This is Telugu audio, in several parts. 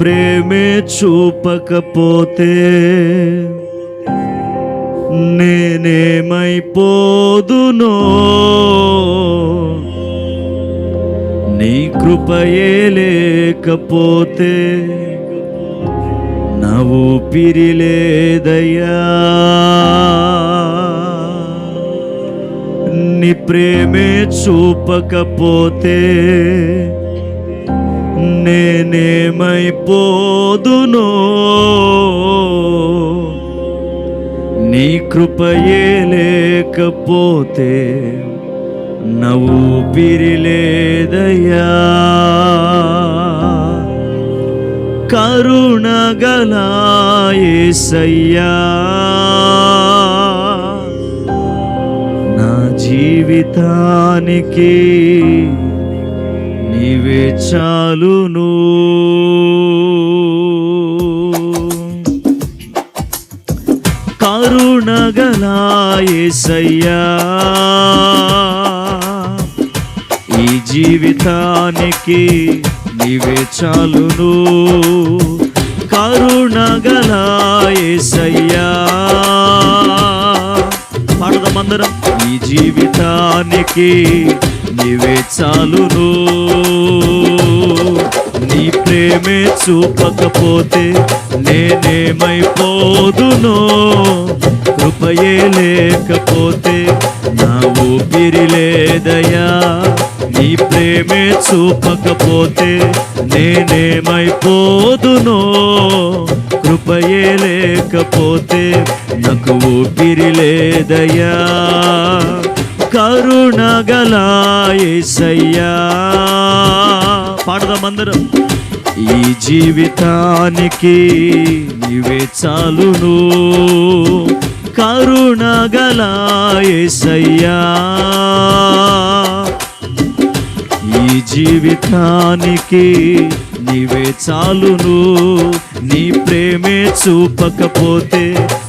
ప్రేమే చూపకపోతే నేనేమైపోదునో? నీ కృపయే లేకపోతే నా ఊపిరి లేదయ్యా. నీ ప్రేమే చూపకపోతే నేనేమైపోదునో? నీ కృపయే లేకపోతే నా ఊపిరి లేదయ్యా కరుణగలాయేసయ్యా నా జీవితానికి నీవే చాలును. కరుణగలాయసయ్యా ఈ జీవితానికి నీవే చాలును. కరుణగలాయసయ్యా పాడదామందరం ఈ జీవితానికి నీవే చాలును. నీ ప్రేమే చూపకపోతే నేనేమైపోదును. కృపయే లేకపోతే నా ఊపిరి లేదయా నీ ప్రేమే చూపకపోతే నేనేమైపోదునో. కృపయే లేకపోతే నాకు ఊపిరి లేదయా కరుణగలాయేసయ్యా పాడదామందరం ఈ జీవితానికి నీవే చాలును. కరుణగలాయసయ్యా ఈ జీవితానికి నీవే చాలును. నీ ప్రేమే చూపకపోతే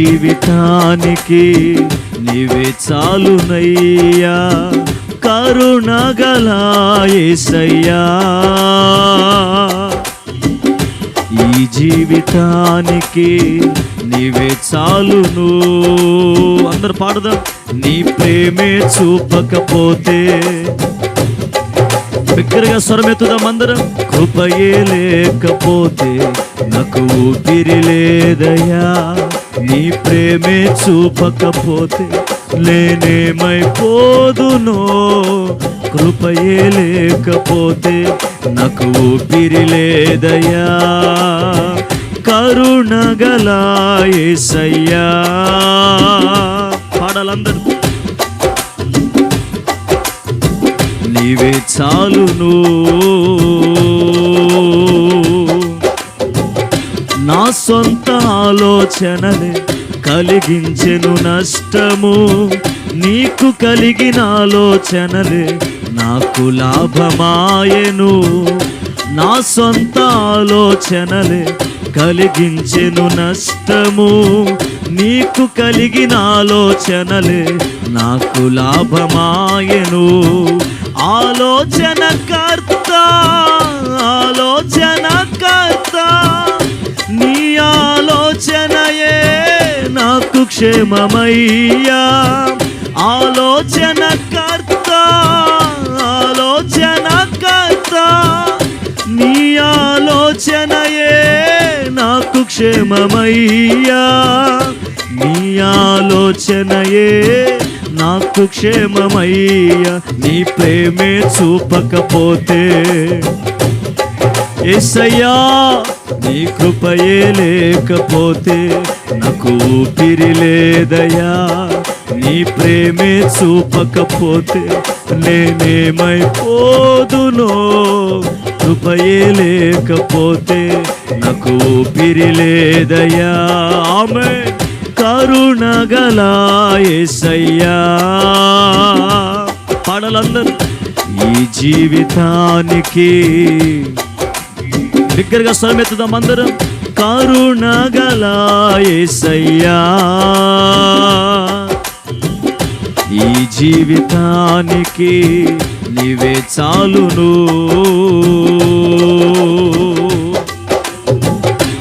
జీవితానికి నీవే చాలునయ్యా. కరుణగలాయేసయ్యా ఈ జీవితానికి నీవే చాలును. అందరు పాడదాం. నీ ప్రేమే చూపకపోతే బిగ్గరగా స్వరమెత్తుదాం అందరం. కృపయే లేకపోతే నాకు ఊపిరి లేదయ్యా. నీ ప్రేమే చూపకపోతే నేనేమైపోదునో కృపయే లేకపోతే నాకు ఊపిరి లేదయ్యా. కరుణగలాయేసయ్యా పాడాలందరూ. నీవే చాలును. నా సొంత ఆలోచనలే కలిగించెను నష్టము. నీకు కలిగిన ఆలోచనలే నాకు లాభమాయెను. నా సొంత ఆలోచనలే కలిగించెను నష్టము. నీకు కలిగిన ఆలోచనలే నాకు లాభమాయెను. ఆలోచన కర్త ఆలోచన కర్త నీ ఆలోచనయే నాకు క్షేమమయ్యా. ఆలోచన కర్త ఆలోచన కర్త. నీ ఆలోచనయే నాకు క్షేమమయ్యా. నీ ఆలోచనయే నాకు క్షేమమయ్యా. నీ ప్రేమే చూపకపోతే. ఎస్సయ్యా నీ కృపయే లేకపోతే నాకు ఊపిరి లేదయా నీ ప్రేమే చూపకపోతే నేనేమైపోదునో. కృపయే లేకపోతే నాకు ఊపిరి లేదయా ఆమె కరుణగల యేసయ్యా ఈ జీవితానికి దగ్గరగా స్వరమెత్తుదాం అందరం. కరుణగల యేసయ్యా ఈ జీవితానికి నీవే చాలును.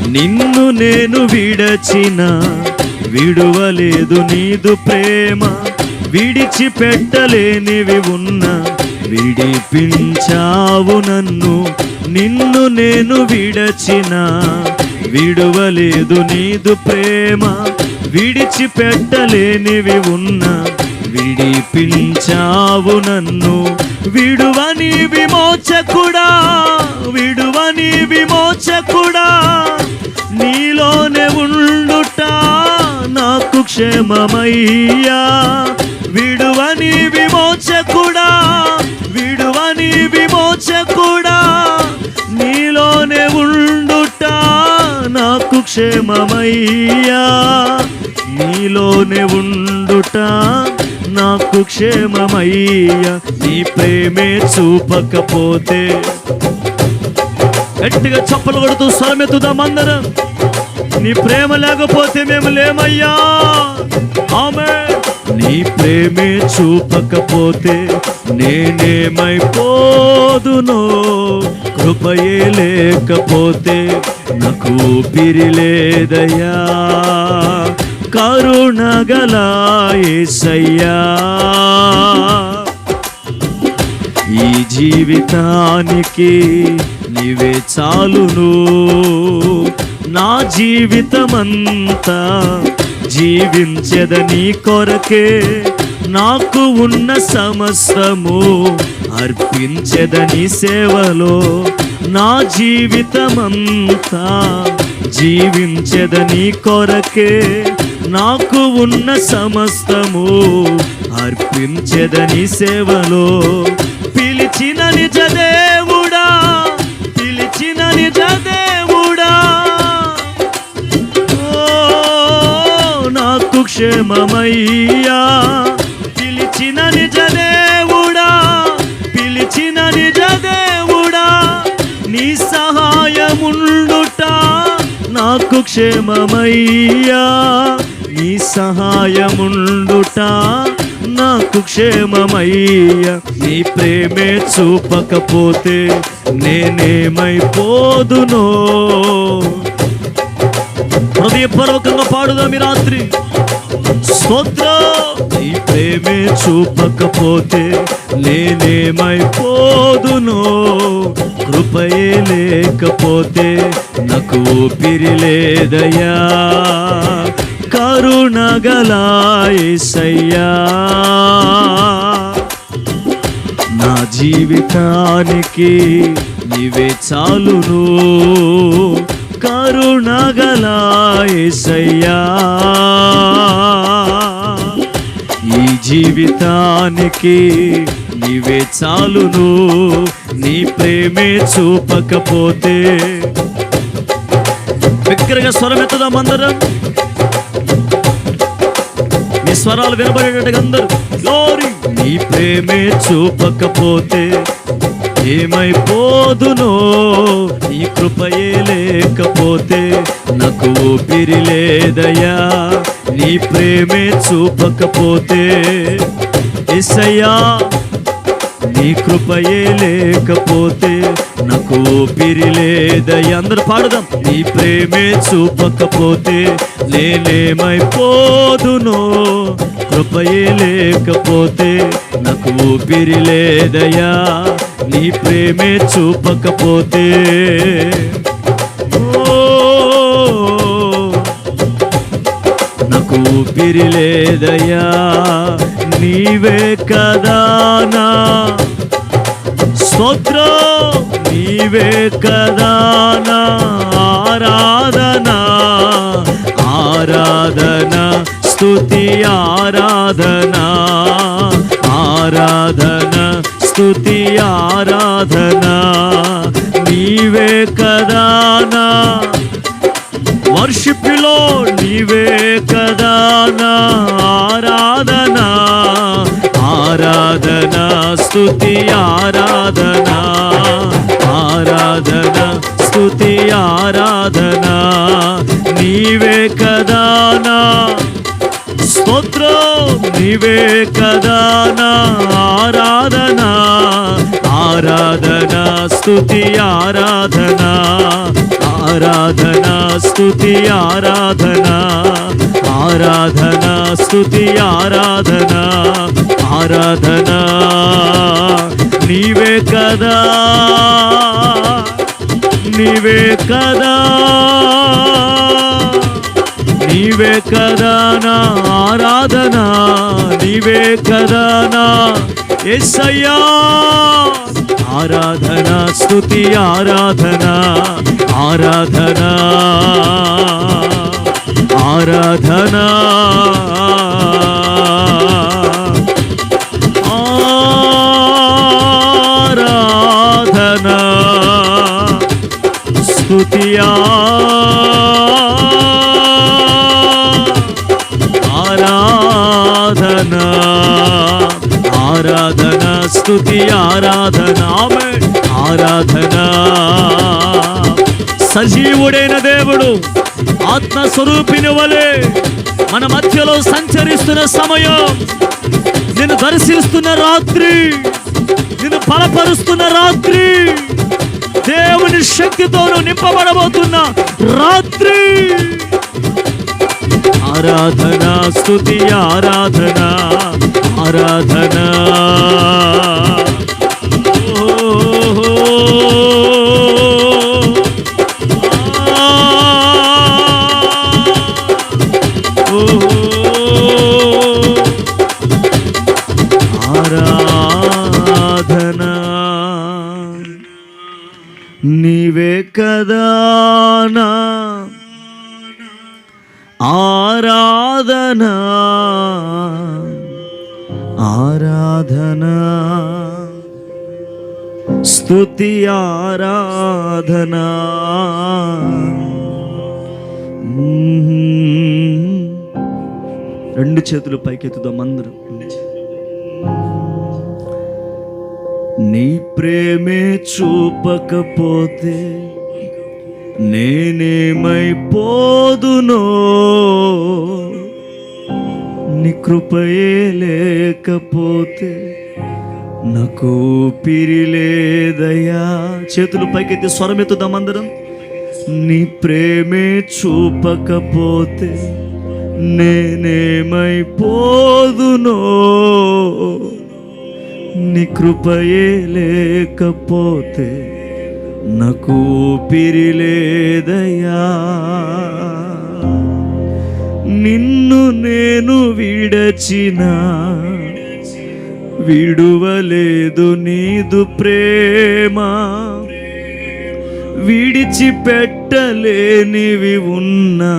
నిన్ను నేను విడచిన విడువలేదు నీదు ప్రేమ. విడిచిపెట్టలేనివి ఉన్న విడిపించావు నన్ను. నిన్ను నేను విడచిన విడువలేదు నీదు ప్రేమ విడిచిపెట్టలేనివి ఉన్న విడిపించావు నన్ను విడువని విమోచకుడా విడువని విమోచకుడా. నీలోనే ఉండుట నాకు క్షేమమయ్యా. విడువని విమోచకుడా విడువని విమోచకు క్షేమమయ్యా నీలోనే ఉండుట నాకు క్షేమమయ్యా నీ ప్రేమే చూపకపోతే. గట్టిగా చప్పలు కొడుతూ స్వరమెత్తుదాం అందరం. నీ ప్రేమ లేకపోతే మేము లేమయ్యా. ఆమె నీ ప్రేమే చూపకపోతే నేనేమైపోదునో కృపయే లేకపోతే. నాకు పిరిలేదయ్యా. లేదయ్యా కరుణగల ఈ జీవితానికి నీవే చాలును. నా జీవితమంతా జీవించదని కొరకే నాకు ఉన్న సమస్తము అర్పించదని సేవలో. నా జీవితమంతా జీవించదని కొరకే నాకు ఉన్న సమస్తము అర్పించదని సేవలో. పిలిచిన నిజదేవుడా పిలిచిన నిజదేవుడా ఓ, నాకు క్షేమమయ్యా. పిలిచిన నిజదేవుడా పిలిచిన నిజ నీ సహాయముండుట నాకు క్షేమమయ్యా. నీ సహాయముండుట నాకు క్షేమమయ్యా. నీ ప్రేమే చూపకపోతే నేనేమైపోదునో. హృదయపూర్వకంగా పాడుదాం ఈ రాత్రి. స్తోత్ర. నీ ప్రేమే చూపకపోతే నేనేమైపోదునో. కృపయే లేకపోతే నాకు ఊపిరి లేదయ్యా. కరుణగల యేసయ్యా నా జీవితానికి నీవే చాలును. కరుణగల యేసయ్యా ఈ జీవితానికి నీవే చాలును. నీ ప్రేమే చూపకపోతే. బిగ్గరగా స్వరమెత్తుదాం అందరం నీ స్వరాలు వినబడేటట్టుగా అందరూ గ్లోరీ నీ ప్రేమే చూపకపోతే ఏమైపోదునో? నీ కృపయే లేకపోతే నాకు ఊపిరి లేదయ్యా. నీ ప్రేమే చూపకపోతే ఎస్సయ్యా నీ కృపయే లేకపోతే నాకు ఊపిరి లేదయ్యా. అందరూ పాడదాం. నీ ప్రేమే చూపకపోతే నేనేమైపోదునో. కృపయే లేకపోతే నాకు ఊపిరి లేదయ్యా. నీ ప్రేమే చూపకపోతే ఓ నాకు ఊపిరి లేదయ్యా. నీవే కదా నా స్తోత్రం. నీవే కదా నా ఆరాధన. ఆరాధన స్తుతి ఆరాధన. ఆరాధన స్తుతి ఆరాధన. నీవే కదా నా. వర్షిప్లో నీవే కదా నా ఆరాధన. ఆరాధనా స్థుతి ఆరాధనా. ఆరాధనా స్థుతి ఆరాధనా. నీవే కదానా. స్తోత్రం నీవే కదానా. ఆరాధనా ఆరాధనా స్థుతి ఆరాధనా. ఆరాధనా స్థుతి ఆరాధనా. ఆరాధనా స్థుతి ఆరాధనా. ఆరాధన నీవే కదా. నీవే కదా. నీవే కదా నా ఆరాధన నీవే కదా నా ఎస్సయ్యా ఆరాధన స్థుతి ఆరాధన ఆరాధన. ఆరాధనా. స్తుతియా ఆరాధన ఆరాధన స్తుతి ఆరాధన ఆరాధన. సజీవుడైన దేవుడు ఆత్మ స్వరూపిని వలె మన మధ్యలో సంచరిస్తున్న సమయం నిన్ను దర్శిస్తున్న రాత్రి నిన్ను బలపరుస్తున్న రాత్రి దేవుని శక్తితోను నింపబడబోతున్న రాత్రి. ఆరాధన స్తుతి ఆరాధన ఆరాధనా. స్తుతి ఆరాధన. రెండు చేతులు పైకెత్తుదాం అందరూ. నీ ప్రేమే చూపకపోతే నేనేమైపోదునో? నీ కృపయే లేకపోతే నాకు పిరిలేదయా చేతులు పైకెత్తి స్వరం ఎత్తుదాం అందరం. నీ ప్రేమే చూపకపోతే నేనేమైపోదునో? నీ కృపయే లేకపోతే నాకు పిరిలేదయా నిన్ను నేను విడచినా విడువలేదు నీదు ప్రేమ. విడిచిపెట్టలేనివి ఉన్నా.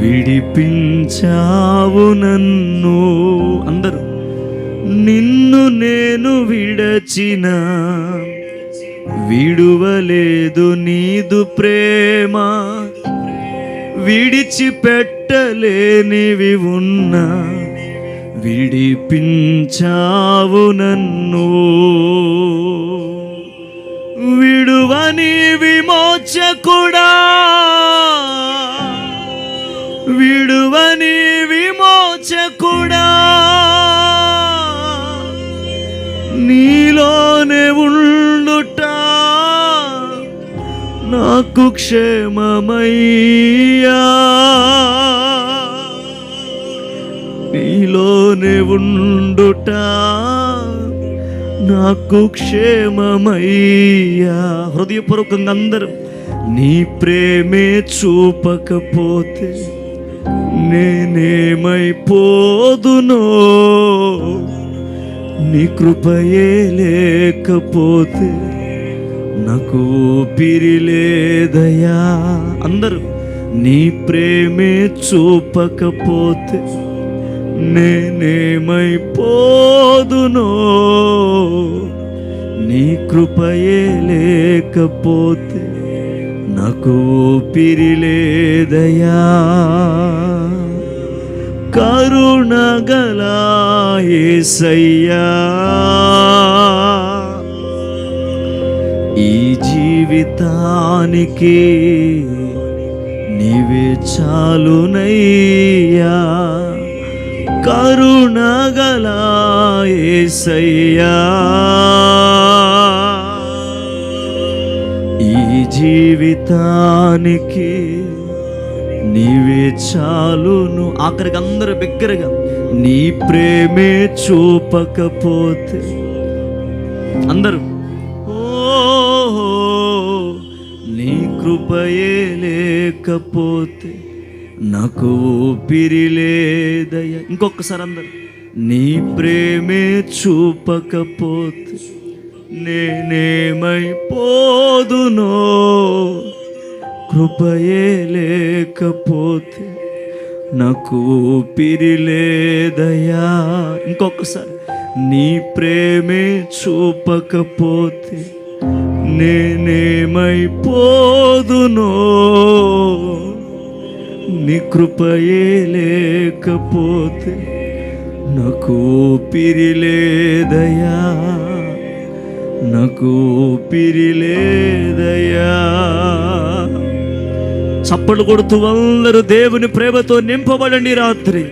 విడిపించావు నన్ను. అందరూ నిన్ను నేను విడచిన. విడువలేదు నీదు ప్రేమ. విడిచిపెట్టలేనివి ఉన్నా. విడిపించావు నన్ను. విడువని విమోచకుడా. విడువని విమోచకుడా. నీలోనే ఉండుట నాకు క్షేమమయ్యా. నీలోనే ఉండుట నాకు క్షేమమయ్యా. హృదయపూర్వకంగా అందరం నీ ప్రేమే చూపకపోతే నేనేమైపోదునో? నీ కృపయే లేకపోతే నాకు ఊపిరి లేదయా అందరూ నీ ప్రేమే చూపకపోతే నేనేమైపోదునో? నీ కృపయే లేకపోతే నాకు ఊపిరి లేదయా కరుణగల యేసయ్యా ఈ జీవితానికి నీవే చాలునయ్యా. కరుణగలాయేసయ్యా. ఈ జీవితానికి నీవే చాలును. ఆఖరికి అందరు బిగ్గరగా నీ ప్రేమే చూపకపోతే అందరూ ఓహో నీ కృపయే లేకపోతే నాకు ఊపిరి లేదయ ఇంకొకసారి అందరు నీ ప్రేమే చూపకపోతే నేనేమైపోదునో? కృపయే లేకపోతే నాకు ఊపిరి లేదయా ఇంకొకసారి నీ ప్రేమే చూపకపోతే నేనేమైపోదునో? నీ కృపయే లేకపోతే నాకు ఊపిరి లేదయా నాకు ఊపిరి లేదయా చప్పలు కొడుతూ అందరూ దేవుని ప్రేమతో నింపబడండి రాత్రి.